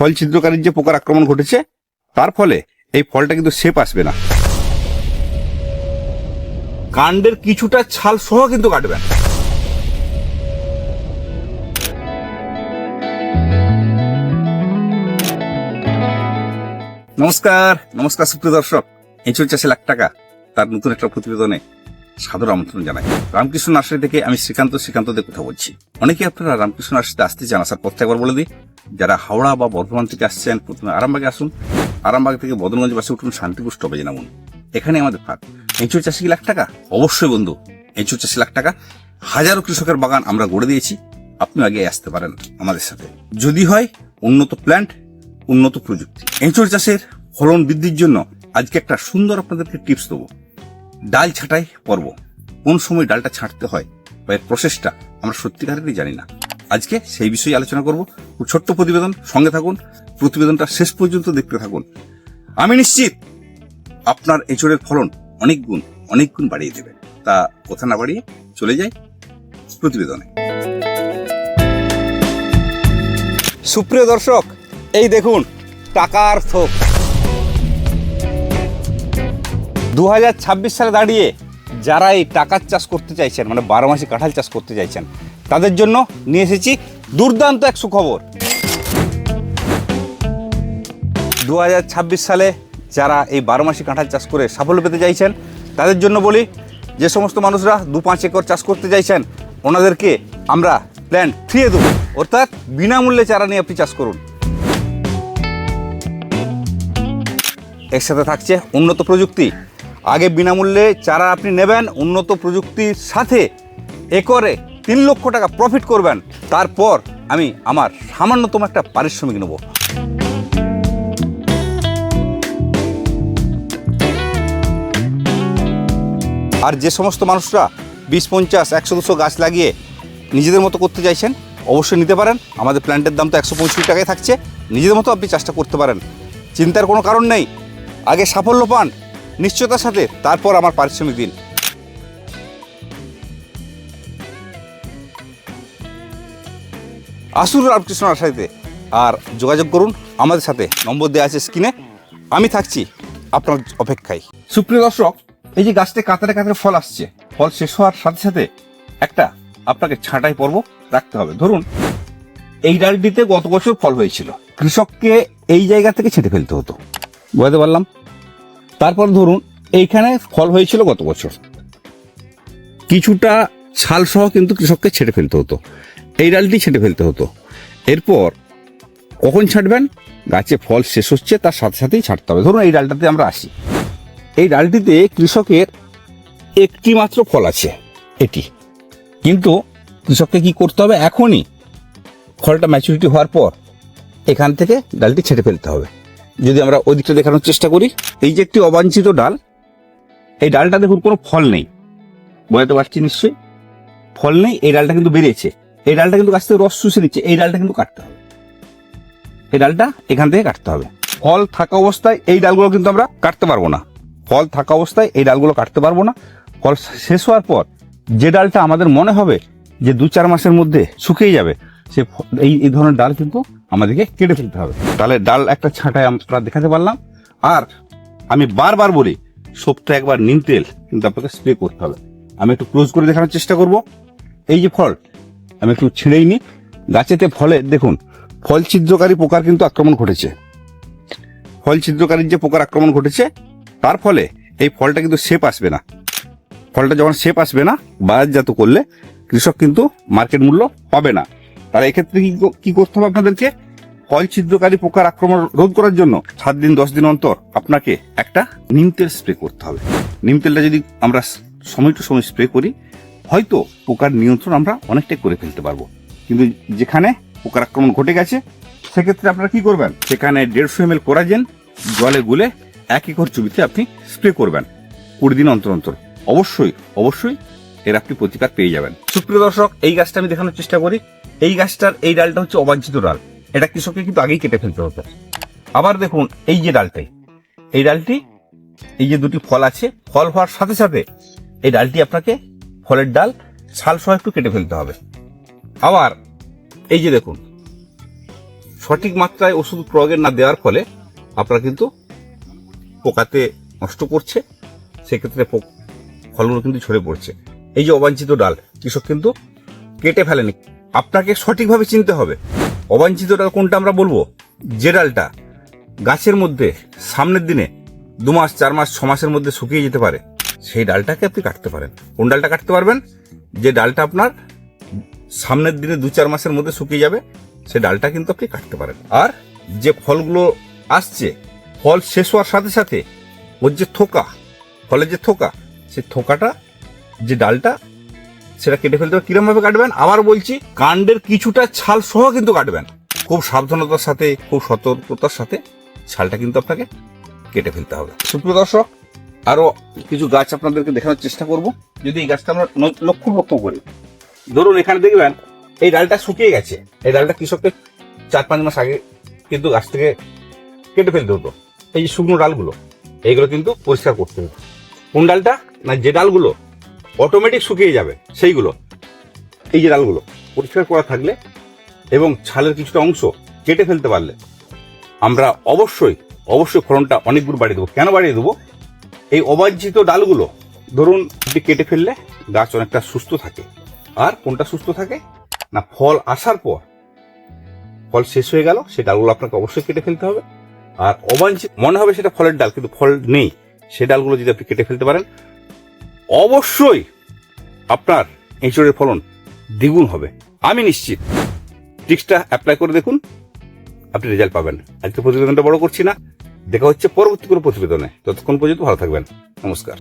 ফল ছিদ্রকারীর যে পোকার আক্রমণ ঘটেছে, তার ফলে এই ফলটা কিন্তু শেপ আসবে না। কাণ্ডের কিছুটা ছাল সহ কিন্তু কাটবেন নমস্কার নমস্কার সুপ্রিয় দর্শক। এঁচুর চাষে লাখ টাকা, তার নতুন একটা প্রতিবেদনে সাদর আমন্ত্রণ জানাই। রামকৃষ্ণ নার্সারি থেকে আমি শ্রীকান্ত শ্রীকান্ত দিয়ে কথা বলছি। অনেকে আপনারা রামকৃষ্ণ নার্সারিতে আসতে চান, আসার পথটা একবার বলে দিই। যারা হাওড়া বা বর্ধমান থেকে আসছেন, প্রথমে আরামবাগে আসুন। আরামবাগ থেকে বদনগঞ্জ বাসে উঠুন, শান্তিপুর স্টপেজে নামুন। এখানে আমাদের ফাঁক এঁচুর চাষি লাখ টাকা? অবশ্যই বন্ধু এঁচুর চাষি লাখ টাকা। হাজারো কৃষকের বাগান আমরা গড়ে দিয়েছি। আপনি আগে আসতে পারেন আমাদের সাথে। যদি হয়, উন্নত প্ল্যান্ট উন্নত প্রযুক্তি। এঁচুর চাষের ফলন বৃদ্ধির জন্য আজকে একটা সুন্দর আপনাদেরকে টিপস দেবো। ডাল ছাঁটাই পর্ব। কোন সময় ডালটা ছাঁটতে হয় বা এর প্রসেসটা আমরা সত্যিকারেরই জানি না। আজকে সেই বিষয়ে আলোচনা করব। ছোট্ট প্রতিবেদন, সঙ্গে থাকুন। প্রতিবেদনটা শেষ পর্যন্ত দেখতে থাকুন। আমি নিশ্চিত আপনার এঁচড়ের ফলন অনেক গুণ অনেক গুণ বাড়িয়ে দেবে। তা কথা না বাড়িয়ে চলে যাই প্রতিবেদনে। সুপ্রিয় দর্শক, এই দেখুন, টাকার থোক। দু হাজার ছাব্বিশ সালে দাঁড়িয়ে যারা এই টাকার চাষ করতে চাইছেন মানে বারো মাসে কাঁঠাল চাষ করতে চাইছেন তাদের জন্য নিয়ে এসেছি দুর্দান্ত এক সুখবর। দু হাজার ছাব্বিশ সালে যারা এই বারো মাসে কাঁঠাল চাষ করে সাফল্য পেতে চাইছেন, তাদের জন্য বলি যে সমস্ত মানুষরা দু পাঁচ একর চাষ করতে চাইছেন, ওনাদেরকে আমরা প্ল্যান ফ্রিয়ে দেবো। অর্থাৎ বিনামূল্যে চারা নিয়ে আপনি চাষ করুন। এর সাথে থাকছে উন্নত প্রযুক্তি। আগে বিনামূল্যে চারা আপনি নেবেন, উন্নত প্রযুক্তির সাথে একরে তিন লক্ষ টাকা প্রফিট করবেন, তারপর আমি আমার সামান্যতম একটা পারিশ্রমিক নেব। আর যে সমস্ত মানুষরা বিশ, পঞ্চাশ, একশো, দুশো গাছ লাগিয়ে নিজেদের মতো করতে চাইছেন, অবশ্যই নিতে পারেন। আমাদের প্ল্যান্টের দাম তো একশো পঁয়ষট্টি টাকায় থাকছে। নিজেদের মতো আপনি চাষটা করতে পারেন। চিন্তার কোনো কারণ নেই। আগে সাফল্য পান, নিশ্চয়তার সাথে, তারপর আমার পারিশ্রমিক দিন। আসুন রামকৃষ্ণ নার্সারিতে আর যোগাযোগ করুন, আমাদের সাথে নম্বর দেওয়া আছে স্ক্রিনে। আমি থাকছি আপনার অপেক্ষায়। সুপ্রিয় দর্শক, এই যে গাছটা কাতারে কাতারে ফল আসছে, ফল শেষ হওয়ার সাথে সাথে একটা আপনাকে ছাঁটাই পর্ব রাখতে হবে। ধরুন, এই ডালটিতে গত বছর ফল হয়েছিল। কৃষককে এই জায়গা থেকে ছেটে ফেলতে হতো। বুঝতে পারলাম? তারপর ধরুন, এইখানে ফল হয়েছিল গত বছর। কিছুটা ছাল সহ কিন্তু কৃষককে ছেটে ফেলতে হতো। এই ডালটি ছেঁটে ফেলতে হতো। এরপর কখন ছাঁটবেন গাছে ফল শেষ হচ্ছে, তার সাথে সাথেই ছাঁটতে হবে। ধরুন এই ডালটাতে আমরা আসি। এই ডালটিতে কৃষকের একটি মাত্র ফল আছে, এটি। কিন্তু কৃষককে কি করতে হবে? এখনই ফলটা ম্যাচুরিটি হওয়ার পর এখান থেকে ডালটি ছেঁটে ফেলতে হবে। যদি আমরা ওদিকটা দেখানোর চেষ্টা করি, এই যে একটি অবাঞ্ছিত ডাল, এই ডালটা দেখুন কোনো ফল নেই। বোঝাতে পারছি নিশ্চয়ই। ফল নেই, এই ডালটা কিন্তু বেরিয়েছে। এই ডালটা কিন্তু গাছ থেকে রস শুষে নিচ্ছে, এই ডালটা কিন্তু কাটতে হবে। এই ডালটা এখান থেকে কাটতে হবে। ফল থাকা অবস্থায় এই ডালগুলো কিন্তু আমরা কাটতে পারব না। ফল থাকা অবস্থায় এই ডালগুলো কাটতে পারব না। ফল শেষ হওয়ার পর যে ডালটা আমাদের মনে হবে যে দু চার মাসের মধ্যে শুকিয়ে যাবে, সে এই এই ধরনের ডাল কিন্তু আমাদেরকে কেটে ফেলতে হবে। তাহলে ডাল একটা ছাঁটায় আমরা দেখাতে পারলাম। আর আমি বারবার বলি সপ্তাহে একবার নিম তেল কিন্তু আপনাকে স্প্রে করতে হবে। আমি একটু ক্লোজ করে দেখানোর চেষ্টা করব। এই যে ফল আমি একটু ছিঁড়েই নি গাছেতে ফলে, দেখুন, ফল ছিদ্রকারী পোকার কিন্তু আক্রমণ ঘটেছে। ফল ছিদ্রকারীর যে পোকার আক্রমণ ঘটেছে, তার ফলে এই ফলটা কিন্তু শেপ আসবে না। ফলটা যখন শেপ আসবে না, বাজারজাত করলে কৃষক কিন্তু মার্কেট মূল্য পাবে না। তাহলে এক্ষেত্রে কি করতে হবে আপনাদেরকে? ফল ছিদ্রকারী পোকার আক্রমণ রোধ করার জন্য সাত দিন, দশ দিন অন্তর আপনাকে একটা নিম তেল স্প্রে করতে হবে। নিম তেলটা যদি আমরা সময় টু সময় স্প্রে করি হয়তো পোকার নিয়ন্ত্রণ আমরা অনেকটাই করে ফেলতে পারব। কিন্তু যেখানে পোকার আক্রমণ ঘটে গেছে, সেক্ষেত্রে আপনারা কি করবেন? সেখানে দেড়শো এম এল কোরাজেন জলে গুলে এক একর জমিতে আপনি স্প্রে করবেন, কুড়ি দিন অন্তর অন্তর। অবশ্যই অবশ্যই এর আপনি প্রতিকার পেয়ে যাবেন। সুপ্রিয় দর্শক, এই গাছটা আমি দেখানোর চেষ্টা করি। এই গাছটার এই ডালটা হচ্ছে অবাঞ্ছিত ডাল। এটা কৃষককে কিন্তু আগেই কেটে ফেলতে হতো। আবার দেখুন, এই যে ডালটাই, এই ডালটি, এই যে দুটি ফল আছে, ফল হওয়ার সাথে সাথে এই ডালটি আপনাকে ফলের ডাল ছাল সহ একটু কেটে ফেলতে হবে। আবার এই যে দেখুন, সঠিক মাত্রায় ওষুধ প্রয়োগের না দেওয়ার ফলে আপনারা কিন্তু পোকাতে নষ্ট করছে, সেক্ষেত্রে ফলগুলো কিন্তু ঝরে পড়ছে। এই যে অবাঞ্ছিত ডাল, কৃষক কিন্তু কেটে ফেলেনি। আপনাকে সঠিকভাবে চিনতে হবে, অবাঞ্ছিত ডাল কোনটা আমরা বলব? যে ডালটা গাছের মধ্যে সামনের দিনে দু মাস, চার মাস, ছ মাসের মধ্যে শুকিয়ে যেতে পারে সেই ডালটাকে আপনি কাটতে পারেন। কোন ডালটা কাটতে পারবেন? যে ডালটা আপনার সামনের দিনে দু চার মাসের মধ্যে শুকিয়ে যাবে, সে ডালটা কিন্তু আপনি কাটতে পারেন। আর যে ফলগুলো আসছে, ফল শেষ হওয়ার সাথে সাথে ওর যে থোকা, ফলের যে থোকা, সেই থোকাটা, যে ডালটা, সেটা কেটে ফেলতে হবে। কিরমভাবে কাটবেন? আবার বলছি, কাণ্ডের কিছুটা ছাল সহ কিন্তু কাটবেন। খুব সাবধানতার সাথে, খুব সতর্কতার সাথে ছালটা কিন্তু আপনাকে কেটে ফেলতে হবে। সুপ্রিয় দর্শক আরও কিছু গাছ আপনাদেরকে দেখানোর চেষ্টা করব। যদি এই গাছটা আমরা লক্ষ্য লক্ষ্য করি। ধরুন এখানে দেখবেন, এই ডালটা শুকিয়ে গেছে। এই ডালটা কৃষককে চার পাঁচ মাস আগে কিন্তু গাছ থেকে কেটে ফেলতে হতো। এই শুকনো ডালগুলো, এইগুলো কিন্তু পরিষ্কার করতে হতো। কোন ডালটা? না, যে ডালগুলো অটোমেটিক শুকিয়ে যাবে, সেইগুলো। এই যে ডালগুলো, পরিষ্কার করা থাকলে এবং ছালের কিছুটা অংশ কেটে ফেলতে পারলে আমরা অবশ্যই অবশ্যই ফলনটা অনেক বাড়িয়ে দেবো। কেন বাড়িয়ে দেবো? এই অবাঞ্ছিত ডালগুলো, ধরুন আপনি কেটে ফেললে গাছ অনেকটা সুস্থ থাকে। আর কোনটা সুস্থ থাকে? না, ফল আসার পর। ফল শেষ হয়ে গেল সেই ডালগুলো আপনাকে অবশ্যই কেটে ফেলতে হবে। আর অবাঞ্ছিত মনে হবে সেটা ফলের ডাল, কিন্তু ফল নেই। সেই ডালগুলো যদি আপনি কেটে ফেলতে পারেন, অবশ্যই আপনার এঁচড়ের ফলন দ্বিগুণ হবে। আমি নিশ্চিত। ট্রিক্সটা অ্যাপ্লাই করে দেখুন, আপনি রেজাল্ট পাবেন। আজকে প্রতিবেদনটা বড় করছি না। দেখা হচ্ছে পরবর্তী কোনো প্রতিবেদনে। ততক্ষণ পর্যন্ত ভালো থাকবেন। নমস্কার।